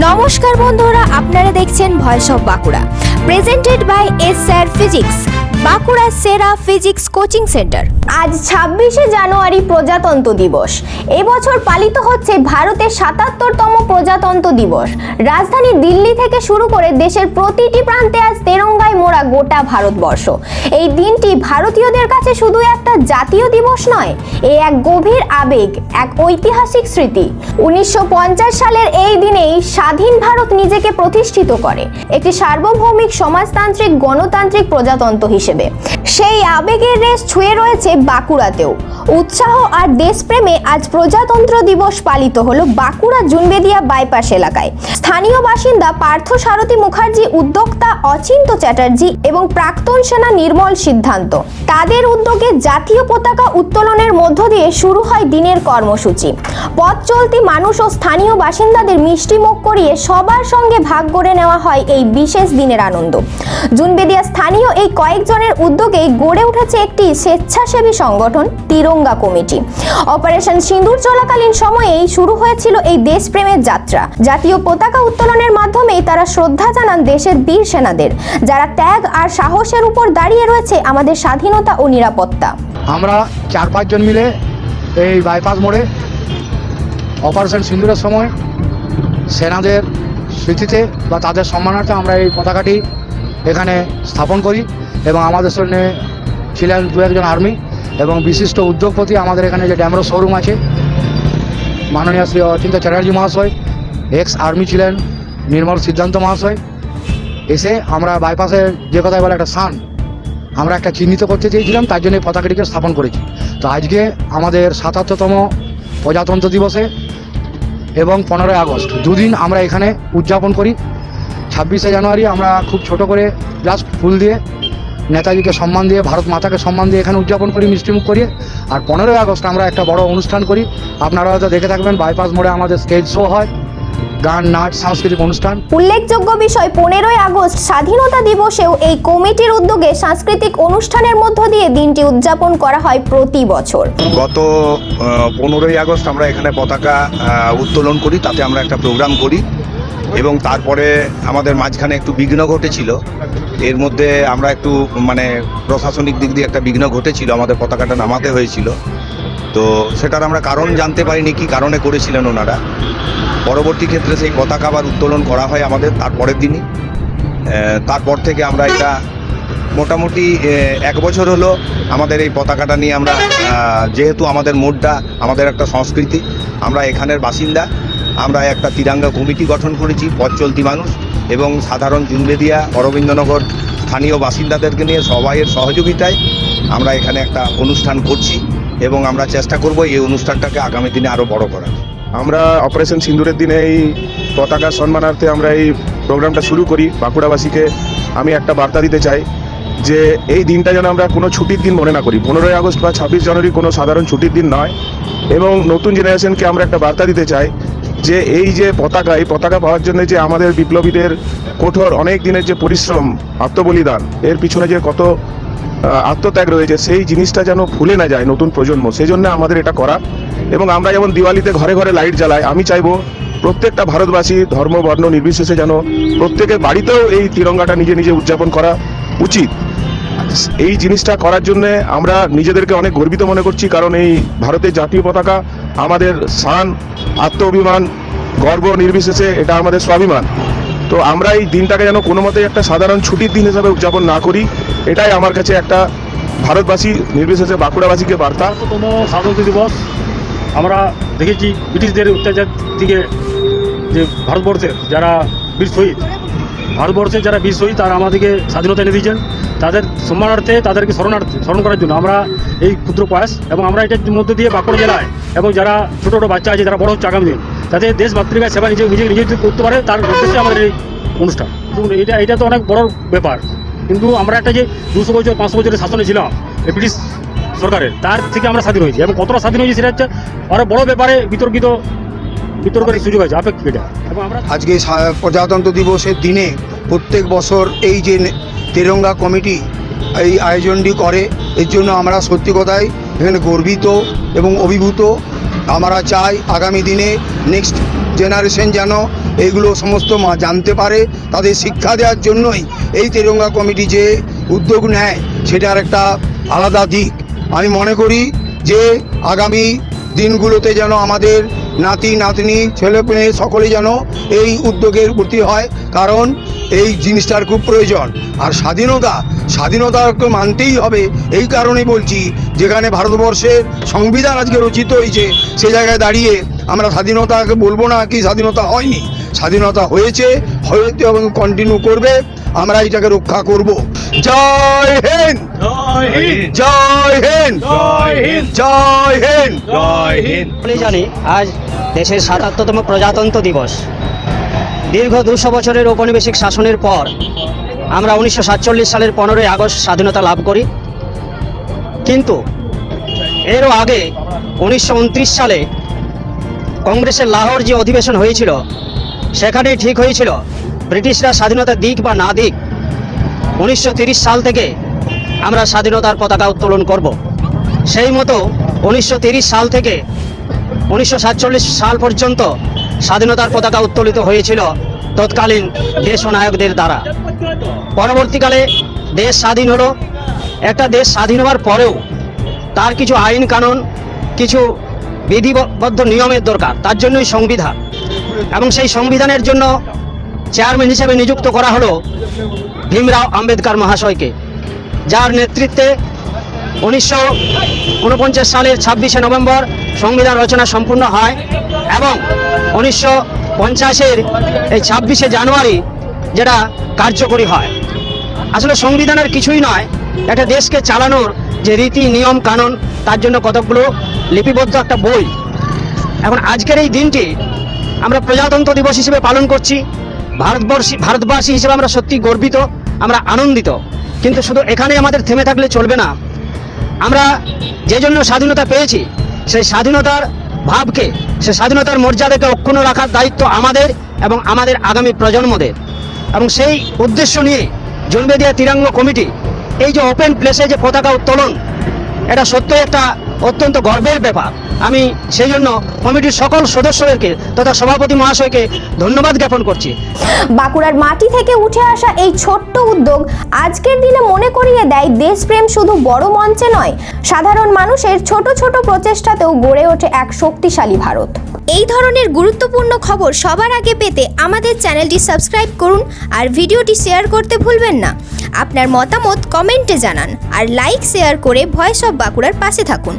নমস্কার বন্ধুরা, আপনারা দেখছেন voice of Bankura presented by S sir physics Bankura সেরা ফিজিক্স কোচিং সেন্টার আজ ছাব্বিশে জানুয়ারি প্রজাতন্ত্র দিবস। এবছর পালিত হচ্ছে ভারতের সাতাত্তরতম প্রজাতন্ত্র দিবস। রাজধানী দিল্লি থেকে শুরু করে দেশের প্রতিটি প্রান্তে আজ তেরঙ্গায় মোড়া গোটা ভারতবর্ষ। এই দিনটি ভারতীয়দের কাছে শুধু একটা জাতীয় দিবস নয়, এ এক গভীর আবেগ, এক ঐতিহাসিক স্মৃতি। উনিশশো পঞ্চাশ সালের এই দিনেই স্বাধীন ভারত নিজেকে প্রতিষ্ঠিত করে একটি সার্বভৌমিক সমাজতান্ত্রিক গণতান্ত্রিক প্রজাতন্ত্র হিসেবে। সেই আবেগের রেশ ছুঁয়ে রয়েছে বাঁকুড়াতেও। উৎসাহ আর দেশপ্রেমে আজ প্রজাতন্ত্র দিবস পালিত হলো বাঁকুড়া জুনবেদিয়া বাইপাস এলাকায়। স্থানীয় বাসিন্দা পার্থ সারথী মুখার্জি, উদ্যোক্তা অচিন্ত চ্যাটার্জি এবং প্রাক্তন সেনা নির্মল সিদ্ধান্ত। তাদের উদ্যোগে জাতীয় পতাকা উত্তোলনের মধ্য দিয়ে শুরু হয় দিনের কর্মসূচি। পথ চলতি মানুষ ও স্থানীয় বাসিন্দাদের মিষ্টি মুখ করিয়ে সবার সঙ্গে ভাগ করে নেওয়া হয় এই বিশেষ দিনের আনন্দ। জুনবেদিয়া স্থানীয় এই কয়েকজনের উদ্যোগেই গড়ে উঠেছে একটি স্বেচ্ছাসেবী সংগঠন, তিরঙ্গা কমিটি। অপারেশন সিঁদুর চলাকালীন সময়েই শুরু হয়েছিল এই দেশপ্রেমের যাত্রা। জাতীয় পতাকা উত্তোলনের মাধ্যমেই তারা শ্রদ্ধা জানান দেশের বীর সেনাদের, যারা ত্যাগ আর সাহসের উপর দাঁড়িয়ে রয়েছে আমাদের স্বাধীনতা ও নিরাপত্তা। আমরা চার পাঁচজন মিলে এই বাইপাস মোড়ে অপারেশন সিন্দুরের সময় সেনাদের স্মৃতিতে বা তাদের সম্মানার্থে আমরা এই পতাকাটি এখানে স্থাপন করি। এবং আমাদের সঙ্গে ছিলেন দু একজন আর্মি এবং বিশিষ্ট উদ্যোগপতি আমাদের এখানে যে ড্যামরো শোরুম আছে, মাননীয় শ্রী অচিন্ত চ্যাটার্জি মহাশয় এক্স আর্মি ছিলেন নির্মল সিদ্ধান্ত মহাশয়। এসে আমরা বাইপাসের যে কথায় বলে, একটা সান আমরা একটা চিহ্নিত করতে চেয়েছিলাম, তার জন্য এই পতাকাটিকে স্থাপন করেছি। তো আজকে আমাদের সাতাত্তরতম প্রজাতন্ত্র দিবসে এবং পনেরোই আগস্ট, দুদিন আমরা এখানে উদযাপন করি। ছাব্বিশে জানুয়ারি আমরা খুব ছোট করে জাস্ট ফুল দিয়ে নেতাজিকে সম্মান দিয়ে ভারত মাতাকে সম্মান দিয়ে এখানে উদযাপন করি মিষ্টিমুখ করি। আর পনেরোই আগস্ট আমরা একটা বড় অনুষ্ঠান করি। আপনারা হয়তো দেখে থাকবেন বাইপাস মোড়ে আমাদের স্টেজ শো হয়। গান নাচ সাংস্কৃতিক অনুষ্ঠান। উল্লেখযোগ্য বিষয় পনেরোই আগস্ট স্বাধীনতা দিবসেও এই কমিটির উদ্যোগে সাংস্কৃতিক অনুষ্ঠানের মধ্য দিয়ে দিনটি উদযাপন করা হয় প্রতি বছর। গত পনেরোই আগস্ট আমরা এখানে পতাকা উত্তোলন করি তাতে আমরা একটা প্রোগ্রাম করি। এবং তারপরে আমাদের মাঝখানে একটু বিঘ্ন ঘটেছিল। এর মধ্যে আমরা একটু মানে প্রশাসনিক দিক দিয়ে একটা বিঘ্ন ঘটেছিল, আমাদের পতাকাটা নামাতে হয়েছিল। তো সেটার আমরা কারণ জানতে পারিনি, কি কারণে করেছিলেন ওনারা। পরবর্তী ক্ষেত্রে সেই পতাকা আবার উত্তোলন করা হয় আমাদের তারপরের দিনই। তারপর থেকে আমরা এটা মোটামুটি এক বছর হলো আমাদের এই পতাকাটা নিয়ে আমরা যেহেতু আমাদের মোড়টা, আমাদের একটা সংস্কৃতি, আমরা এখানের বাসিন্দা। আমরা একটা তিরাঙ্গা কমিটি গঠন করেছি, পথ চলতি মানুষ এবং সাধারণ জুনবেদিয়া, অরবিন্দনগর স্থানীয় বাসিন্দাদেরকে নিয়ে সবাইয়ের সহযোগিতায় আমরা এখানে একটা অনুষ্ঠান করছি এবং আমরা চেষ্টা করব এই অনুষ্ঠানটাকে আগামী দিনে আরও বড় করার। আমরা অপারেশন সিন্দুরের দিনে এই পতাকা সম্মানার্থে আমরা এই প্রোগ্রামটা শুরু করি বাঁকুড়াবাসীকে। আমি একটা বার্তা দিতে চাই যে এই দিনটা যেন আমরা কোনো ছুটির দিন মনে না করি। পনেরোই আগস্ট বা ছাব্বিশ জানুয়ারি কোনো সাধারণ ছুটির দিন নয় এবং নতুন জেনারেশনকে আমরা একটা বার্তা দিতে চাই যে এই যে পতাকা, এই পতাকা পাওয়ার জন্য যে আমাদের বিপ্লবীদের কঠোর অনেক দিনের যে পরিশ্রম, আত্মবলিদান, এর পিছনে যে কত আত্মত্যাগ রয়েছে, সেই জিনিসটা যেন ভুলে না যায় নতুন প্রজন্ম। সেই জন্য আমাদের এটা করা। এবং আমরা যেমন দিওয়ালিতে ঘরে ঘরে লাইট জ্বালাই, আমি চাইব প্রত্যেকটা ভারতবাসী ধর্ম, বর্ণ নির্বিশেষে যেন প্রত্যেকের বাড়িতেও এই তিরঙ্গাটা নিজে নিজে উদযাপন করা উচিত। এই জিনিসটা করার জন্য আমরা নিজেদেরকে অনেক গর্বিত মনে করছি, কারণ এই ভারতের জাতীয় পতাকা আমাদের শান আত্ম অভিমান গর্ব নির্বিশেষে এটা আমাদের স্বাভিমান। তো আমরা এই দিনটাকে যেন কোনো মতে একটা সাধারণ ছুটির দিন হিসাবে উদযাপন না করি, এটাই আমার কাছে একটা ভারতবাসী, নির্বিশেষে বাঁকুড়াবাসীকে বার্তা। স্বাধীনতা দিবস। আমরা দেখেছি ব্রিটিশদের অত্যাচার থেকে যে ভারতবর্ষের যারা বীর শহীদ, ভারতবর্ষের যারা বীর শহীদ, তারা আমাদেরকে স্বাধীনতা এনে দিয়েছেন। তাদের সম্মানার্থে তাদেরকে স্মরণার্থে স্মরণ করার জন্য আমরা এই ক্ষুদ্র প্রয়াস এবং আমরা এটার মধ্যে দিয়ে বাঁকুড়া জেলায় এবং যারা ছোটো ছোটো বাচ্চা আছে, যারা বড় হচ্ছে আগামী দিন, তাদের দেশ মাতৃকার সেবা নিজে নিজে নিজে করতে পারে, তার উদ্দেশ্যে আমাদের এই অনুষ্ঠান। এটা এটা তো অনেক বড় ব্যাপার। কিন্তু আমরা একটা যে দুশো বছর, পাঁচশো বছরের শাসনে ছিলাম ব্রিটিশ সরকারের, তার থেকে আমরা স্বাধীন হয়েছি। এবং কতটা স্বাধীন হয়েছি সেটা হচ্ছে আরও বড় ব্যাপারে বিতর্কিত, বিতর্কের সুযোগ আছে আপেক্ষিক এটা। এবং আমরা আজকে প্রজাতন্ত্র দিবসের দিনে প্রত্যেক বছর এই যে তেরঙ্গা কমিটি এই আয়োজনটি করে। এর জন্য আমরা সত্যি কথাই এখানে গর্বিত এবং অভিভূত। আমরা চাই আগামী দিনে নেক্সট জেনারেশন যেন এইগুলো সমস্ত মা জানতে পারে। তাদের শিক্ষা দেওয়ার জন্যই এই তেরঙ্গা কমিটি যে উদ্যোগ নেয়, সেটার একটা আলাদা দিক। আমি মনে করি যে আগামী দিনগুলোতে যেন আমাদের নাতি, নাতনি ছেলে মেয়ে সকলে যেন এই উদ্যোগের প্রতি হয়। কারণ এই জিনিসটার খুব প্রয়োজন। আর স্বাধীনতা স্বাধীনতাকে মানতেই হবে। এই কারণেই বলছি যেখানে ভারতবর্ষের সংবিধান আজকে রচিত হয়েছে সে জায়গায় দাঁড়িয়ে আমরা স্বাধীনতাকে বলব না কি স্বাধীনতা হয়নি। স্বাধীনতা হয়েছে হয়েছে এবং কন্টিনিউ করবে। আমরা এটাকে রক্ষা করব। জয় হিন্দ! জয় হিন্দ! জয় হিন্দ! জয় হিন্দ! জয় হিন্দ! সকলেই জানি আজ দেশের সাতাত্তরতম প্রজাতন্ত্র দিবস। দীর্ঘ দুশো বছরের ঔপনিবেশিক শাসনের পর আমরা উনিশশো সাতচল্লিশ সালের পনেরোই আগস্ট স্বাধীনতা লাভ করি। কিন্তু এরও আগে উনিশশো উনত্রিশ সালে কংগ্রেসের লাহোর যে অধিবেশন হয়েছিল, সেখানেই ঠিক হয়েছিল, ব্রিটিশরা স্বাধীনতা দিক বা না দিক, উনিশশো সাল থেকে আমরা স্বাধীনতার পতাকা উত্তোলন করব। সেই মতো উনিশশো সাল থেকে উনিশশো সাতচল্লিশ সাল পর্যন্ত স্বাধীনতার পতাকা উত্তোলিত হয়েছিল তৎকালীন দেশ নায়কদের দ্বারা। পরবর্তীকালে দেশ স্বাধীন হলো। একটা দেশ স্বাধীন হওয়ার পরেও তার কিছু আইন কানুন, কিছু বিধিবদ্ধ নিয়মের দরকার, তার জন্যই সংবিধান। এবং সেই সংবিধানের জন্য চেয়ারম্যান হিসেবে নিযুক্ত করা হলো ভীমরাও আম্বেদকর মহাশয়কে, যার নেতৃত্বে উনিশশো উনপঞ্চাশ সালের ছাব্বিশে নভেম্বর সংবিধান রচনা সম্পূর্ণ হয় এবং উনিশশো পঞ্চাশের এই ছাব্বিশে জানুয়ারি যেটা কার্যকরী হয়। আসলে সংবিধানের কিছুই নয়, একটা দেশকে চালানোর যে রীতি, নিয়ম, কানুন, তার জন্য কতকগুলো লিপিবদ্ধ একটা বই। এখন আজকের এই দিনটি আমরা প্রজাতন্ত্র দিবস হিসেবে পালন করছি। ভারতবর্ষী ভারতবাসী হিসেবে আমরা সত্যি গর্বিত, আমরা আনন্দিত। কিন্তু শুধু এখানে আমাদের থেমে থাকলে চলবে না। আমরা যে জন্য স্বাধীনতা পেয়েছি, সেই স্বাধীনতার ভাবকে, সে স্বাধীনতার মর্যাদাকে অক্ষুণ্ণ রাখার দায়িত্ব আমাদের এবং আমাদের আগামী প্রজন্মদের। এবং সেই উদ্দেশ্য নিয়ে জন্মে দেওয়া তিরাঙ্গ কমিটি, এই যে ওপেন প্লেসে যে পতাকা উত্তোলন, এটা সত্যই একটা অত্যন্ত গর্বের ব্যাপার। আমি সেই জন্য কমিটির সকল সদস্যদেরকে তথা সভাপতি মহাশয়কে ধন্যবাদ জ্ঞাপন করছি। বাঁকুড়ার মাটি থেকে উঠে আসা এই ছোট্ট উদ্যোগ আজকের দিনে মনে করিয়ে দেয় দেশপ্রেম শুধু বড় মঞ্চে নয় সাধারণ মানুষের ছোট ছোট প্রচেষ্টাতেও গড়ে ওঠে এক শক্তিশালী ভারত। এই ধরনের গুরুত্বপূর্ণ খবর সবার আগে পেতে আমাদের চ্যানেলটি সাবস্ক্রাইব করুন আর ভিডিওটি শেয়ার করতে ভুলবেন না। আপনার মতামত কমেন্টে জানান আর লাইক শেয়ার করে ভয়েস অফ বাঁকুড়ার পাশে থাকুন।